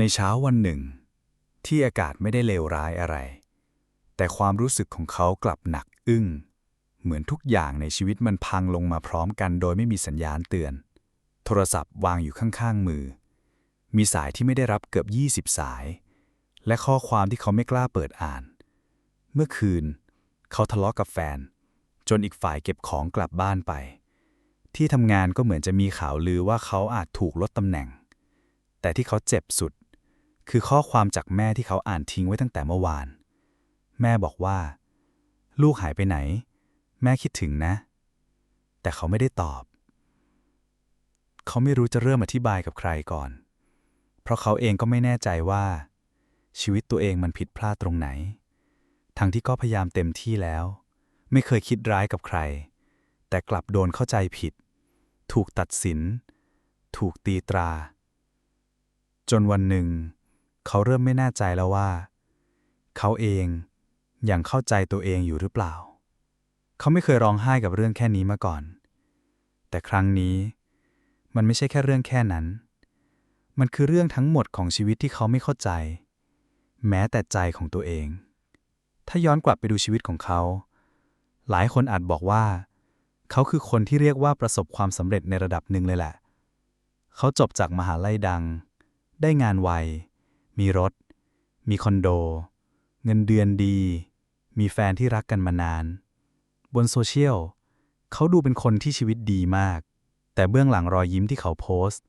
ในเช้าวันหนึ่ง ที่อากาศไม่ได้เลวร้ายอะไร แต่ความรู้สึกของเขากลับหนักอึ้ง เหมือนทุกอย่างในชีวิตมันพังลงมาพร้อมกันโดยไม่มีสัญญาณเตือน โทรศัพท์วางอยู่ข้างๆมือ มีสายที่ไม่ได้รับเกือบ 20 สาย และข้อความที่เขาไม่กล้าเปิดอ่าน เมื่อคืน เขาทะเลาะกับแฟน จนอีกฝ่ายเก็บของกลับบ้านไป ที่ทำงานก็เหมือนจะมีข่าวลือว่าเขาอาจถูกลดตำแหน่ง แต่ที่เขาเจ็บสุด คือข้อความจากแม่ที่เขาอ่านทิ้งไว้ตั้งแต่เมื่อวาน แม่บอกว่า ลูกหายไปไหน แม่คิดถึงนะ แต่เขาไม่ได้ตอบ เขาไม่รู้จะเริ่มอธิบายกับใครก่อน เพราะเขาเองก็ไม่แน่ใจว่า ชีวิตตัวเองมันผิดพลาดตรงไหน ทั้งที่ก็พยายามเต็มที่แล้ว ไม่เคยคิดร้ายกับใคร แต่กลับโดนเข้าใจผิด ถูกตัดสิน ถูกตีตรา จนวันหนึ่ง เขาเริ่มไม่แน่ใจแล้วว่า เขาเองยังเข้าใจตัวเองอยู่หรือเปล่า เขาไม่เคยร้องไห้กับเรื่องแค่นี้มาก่อน แต่ครั้งนี้มันไม่ใช่แค่เรื่องแค่นั้น มันคือเรื่องทั้งหมดของชีวิตที่เขาไม่เข้าใจ แม้แต่ใจของตัวเอง ถ้าย้อนกลับไปดูชีวิตของเขา หลายคนอาจบอกว่า เขาคือคนที่เรียกว่าประสบความสำเร็จในระดับหนึ่งเลยแหละ เขาจบจากมหาลัยดัง ได้งานไว มีรถ มีคอนโด เงินเดือนดี มีแฟนที่รักกันมานาน บนโซเชียล เขาดูเป็นคนที่ชีวิตดีมาก แต่เบื้องหลังรอยยิ้มที่เขาโพสต์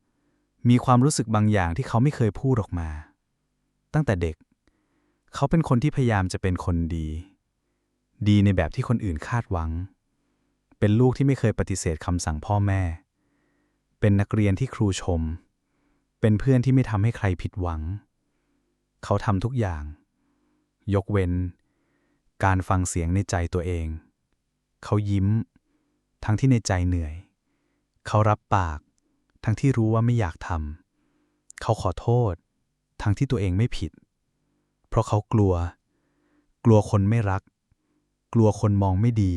มีความรู้สึกบางอย่างที่เขาไม่เคยพูดออกมา ตั้งแต่เด็ก เขาเป็นคนที่พยายามจะเป็นคนดี ดีในแบบที่คนอื่นคาดหวัง เป็นลูกที่ไม่เคยปฏิเสธคำสั่งพ่อแม่ เป็นนักเรียนที่ครูชม เป็นเพื่อนที่ไม่ทำให้ใครผิดหวัง เขาทำทุกอย่าง ยกเว้น การฟังเสียงในใจตัวเอง เขายิ้ม ทั้งที่ในใจเหนื่อย เขารับปาก ทั้งที่รู้ว่าไม่อยากทำเขาขอโทษ ทั้งที่ตัวเองไม่ผิด เพราะเขากลัว กลัวคนไม่รัก กลัวคนมองไม่ดี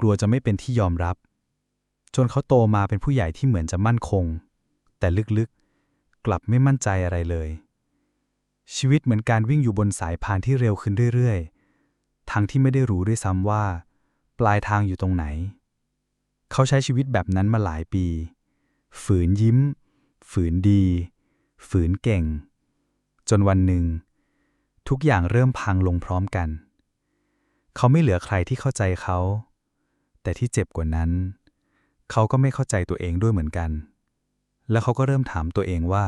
กลัวจะไม่เป็นที่ยอมรับ จนเขาโตมาเป็นผู้ใหญ่ที่เหมือนจะมั่นคง แต่ลึกๆกลับไม่มั่นใจอะไรเลย ชีวิตเหมือนการวิ่งอยู่บนสายพานที่เร็วขึ้นเรื่อยๆ ทั้งที่ไม่ได้รู้ด้วยซ้ำว่า ปลายทางอยู่ตรงไหน เขาใช้ชีวิตแบบนั้นมาหลายปี ฝืนยิ้ม ฝืนดี ฝืนเก่ง จนวันหนึ่ง ทุกอย่างเริ่มพังลงพร้อมกัน เขาไม่เหลือใครที่เข้าใจเขา แต่ที่เจ็บกว่านั้น เขาก็ไม่เข้าใจตัวเองด้วยเหมือนกัน แล้วเขาก็เริ่มถามตัวเองว่า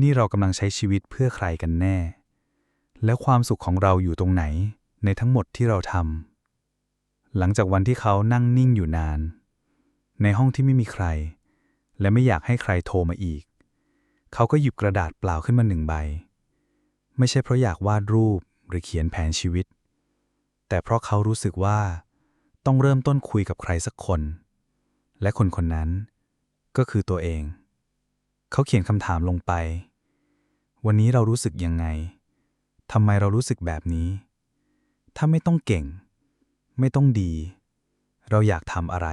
นี่เรากำลังใช้ชีวิตเพื่อใครกันแน่ แล้วความสุขของเราอยู่ตรงไหน ในทั้งหมดที่เราทำหลังจากวันที่เขานั่งนิ่งอยู่นาน ในห้องที่ไม่มีใคร และไม่อยากให้ใครโทรมาอีก เขาก็หยิบกระดาษเปล่าขึ้นมาหนึ่งใบ ไม่ใช่เพราะอยากวาดรูปหรือเขียนแผนชีวิต แต่เพราะเขารู้สึกว่า ต้องเริ่มต้นคุยกับใครสักคน และคนคนนั้นก็คือตัวเอง เขาเขียนคำถามลงไป วันนี้เรารู้สึกยังไงทำไมเรารู้สึกแบบนี้ ถ้าไม่ต้องเก่ง ไม่ต้องดี เราอยากทำอะไร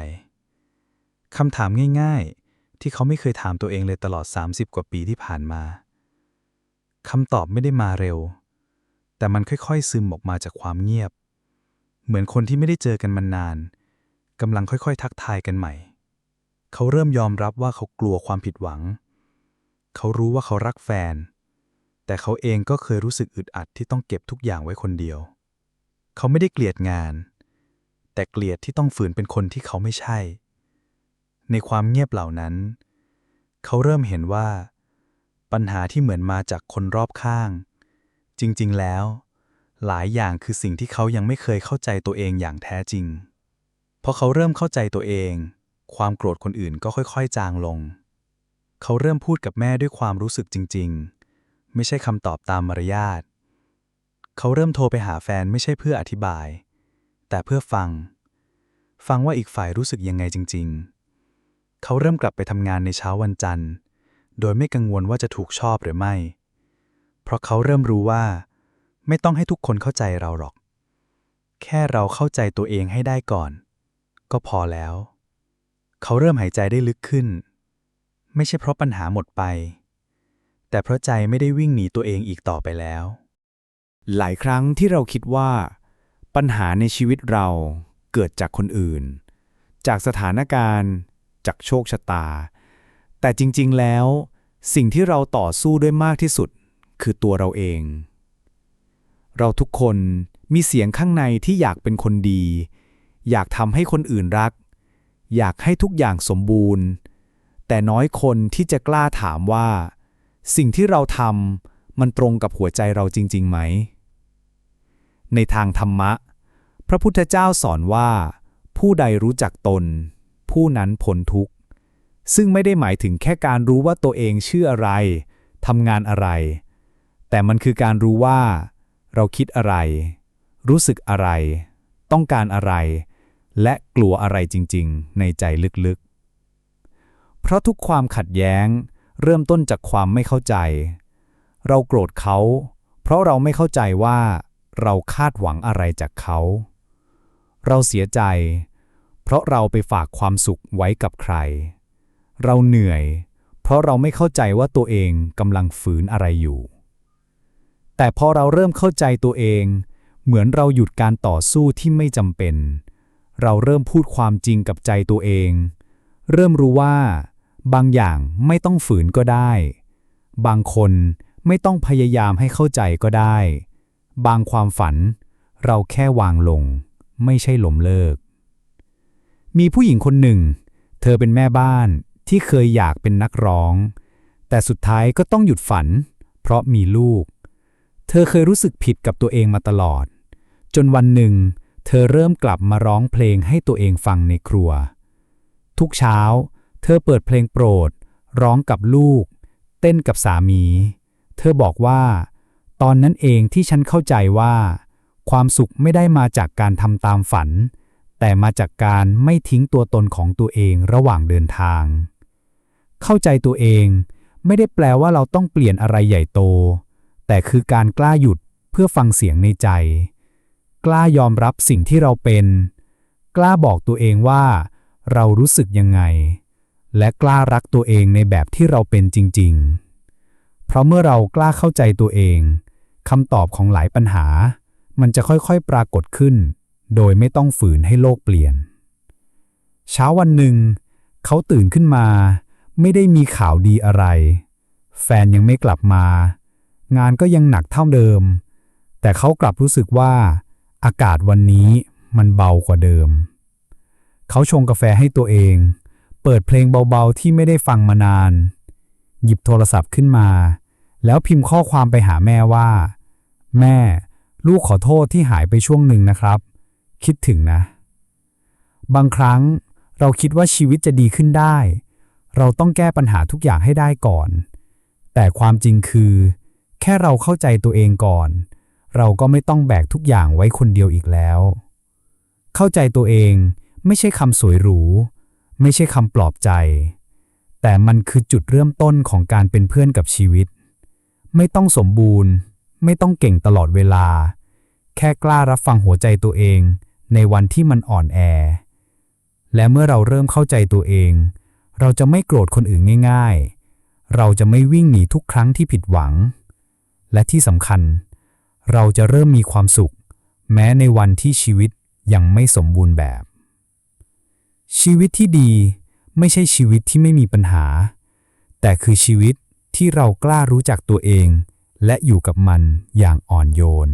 คำถามง่ายๆ ที่เขาไม่เคยถามตัวเองเลยตลอด 30 กว่าปีที่ผ่านมาคำตอบไม่ได้มาเร็ว แต่มันค่อยๆ ซึมออกมาจากความเงียบ เหมือนคนที่ไม่ได้เจอกันมานานกำลังค่อยๆ ทักทายกันใหม่ เขาเริ่มยอมรับว่าเขากลัวความผิดหวัง เขารู้ว่าเขารักแฟน แต่เขาเองก็เคยรู้สึกอึดอัดที่ต้องเก็บทุกอย่างไว้คนเดียว เขาไม่ได้เกลียดงาน แต่เกลียดที่ต้องฝืนเป็นคนที่เขาไม่ใช่ ในความเงียบเหล่านั้น เขาเริ่มเห็นว่า ปัญหาที่เหมือนมาจากคนรอบข้าง จริง ๆ แล้ว หลายอย่างคือสิ่งที่เขายังไม่เคยเข้าใจตัวเองอย่างแท้จริงพอเขาเริ่มเข้าใจตัวเอง ความโกรธคนอื่นก็ค่อย ๆ จางลง เขาเริ่มพูดกับแม่ด้วยความรู้สึกจริง ๆ ไม่ใช่คำตอบตามมารยาท เขาเริ่มโทรไปหาแฟนไม่ใช่เพื่ออธิบาย แต่เพื่อฟัง ฟังว่าอีกฝ่ายรู้สึกยังไงจริง ๆ เขาเริ่มกลับไปทำงานในเช้าวันจันทร์ โดยไม่กังวลว่าจะถูกชอบหรือไม่ เพราะเขาเริ่มรู้ว่า ไม่ต้องให้ทุกคนเข้าใจเราหรอก แค่เราเข้าใจตัวเองให้ได้ก่อน ก็พอแล้ว เขาเริ่มหายใจได้ลึกขึ้น ไม่ใช่เพราะปัญหาหมดไป แต่เพราะใจไม่ได้วิ่งหนีตัวเองอีกต่อไปแล้ว หลายครั้งที่เราคิดว่า ปัญหาในชีวิตเราเกิดจากคนอื่น จากสถานการณ์ จากโชคชะตา แต่จริง ๆ แล้ว สิ่งที่เราต่อสู้ด้วยมากที่สุด คือตัวเราเอง เราทุกคนมีเสียงข้างในที่อยากเป็นคนดี อยากทำให้คนอื่นรัก อยากให้ทุกอย่างสมบูรณ์ แต่น้อยคนที่จะกล้าถามว่า สิ่งที่เราทำมันตรงกับหัวใจเราจริง ๆ ไหม ในทางธรรมะ พระพุทธเจ้าสอนว่า ผู้ใดรู้จักตน ผู้นั้นพ้นทุกข์ ซึ่งไม่ได้หมายถึงแค่การรู้ว่าตัวเองชื่ออะไรทำงานอะไร แต่มันคือการรู้ว่า เราคิดอะไร รู้สึกอะไร ต้องการอะไร และกลัวอะไรจริง ๆ ในใจลึกๆ เพราะทุกความขัดแย้ง เริ่มต้นจากความไม่เข้าใจ เราโกรธเขา เพราะเราไม่เข้าใจว่า เราคาดหวังอะไรจากเขา เราเสียใจ เพราะเราไปฝากความสุขไว้กับใคร เราเหนื่อย เพราะเราไม่เข้าใจว่าตัวเองกำลังฝืนอะไรอยู่ แต่พอเราเริ่มเข้าใจตัวเอง เหมือนเราหยุดการต่อสู้ที่ไม่จำเป็น เราเริ่มพูดความจริงกับใจตัวเองเริ่มรู้ว่า บางอย่างไม่ต้องฝืนก็ได้ บางคนไม่ต้องพยายามให้เข้าใจก็ได้ บางความฝัน เราแค่วางลง ไม่ใช่หลมเลิก มีผู้หญิงคนหนึ่ง เธอเป็นแม่บ้านที่เคยอยากเป็นนักร้อง แต่สุดท้ายก็ต้องหยุดฝัน เพราะมีลูก เธอเคยรู้สึกผิดกับตัวเองมาตลอด จนวันหนึ่ง เธอเริ่มกลับมาร้องเพลงให้ตัวเองฟังในครัว ทุกเช้า เธอเปิดเพลงโปรด ร้องกับลูก เต้นกับสามี เธอบอกว่า ตอนนั้นเองที่ฉันเข้าใจว่า ความสุขไม่ได้มาจากการทำตามฝัน แต่มาจากการไม่ทิ้งตัวตนของตัวเองระหว่างเดินทาง เข้าใจตัวเองไม่ได้แปลว่าเราต้องเปลี่ยนอะไรใหญ่โต แต่คือการกล้าหยุดเพื่อฟังเสียงในใจ กล้ายอมรับสิ่งที่เราเป็น กล้าบอกตัวเองว่า เรารู้สึกยังไง และกล้ารักตัวเองในแบบที่เราเป็นจริง ๆ เพราะเมื่อเรากล้าเข้าใจตัวเองคำตอบของหลายปัญหา มันจะค่อยๆปรากฏขึ้น โดยไม่ต้องฝืนให้โลกเปลี่ยน เช้าวันหนึ่ง เขาตื่นขึ้นมา ไม่ได้มีข่าวดีอะไร แฟนยังไม่กลับมา งานก็ยังหนักเท่าเดิม แต่เขากลับรู้สึกว่า อากาศวันนี้มันเบากว่าเดิม เขาชงกาแฟให้ตัวเอง เปิดเพลงเบาๆที่ไม่ได้ฟังมานาน หยิบโทรศัพท์ขึ้นมา แล้วพิมพ์ข้อความไปหาแม่ว่า แม่ ลูกขอโทษที่หายไปช่วงหนึ่งนะครับ คิดถึงนะ บางครั้งเราคิดว่าชีวิตจะดีขึ้นได้ เราต้องแก้ปัญหาทุกอย่างให้ได้ก่อน แต่ความจริงคือ แค่เราเข้าใจตัวเองก่อน เราก็ไม่ต้องแบกทุกอย่างไว้คนเดียวอีกแล้ว เข้าใจตัวเองไม่ใช่คำสวยหรู ไม่ใช่คำปลอบใจ แต่มันคือจุดเริ่มต้นของการเป็นเพื่อนกับชีวิต ไม่ต้องสมบูรณ์ ไม่ต้องเก่งตลอดเวลา แค่กล้ารับฟังหัวใจตัวเอง ในวันที่มันอ่อนแอ และเมื่อเราเริ่มเข้าใจตัวเอง เราจะไม่โกรธคนอื่นง่าย ๆ เราจะไม่วิ่งหนีทุกครั้งที่ผิดหวัง และที่สำคัญ เราจะเริ่มมีความสุข แม้ในวันที่ชีวิตยังไม่สมบูรณ์แบบ ชีวิตที่ดีไม่ใช่ชีวิตที่ไม่มีปัญหา แต่คือชีวิตที่เรากล้ารู้จักตัวเอง และอยู่กับมันอย่างอ่อนโยน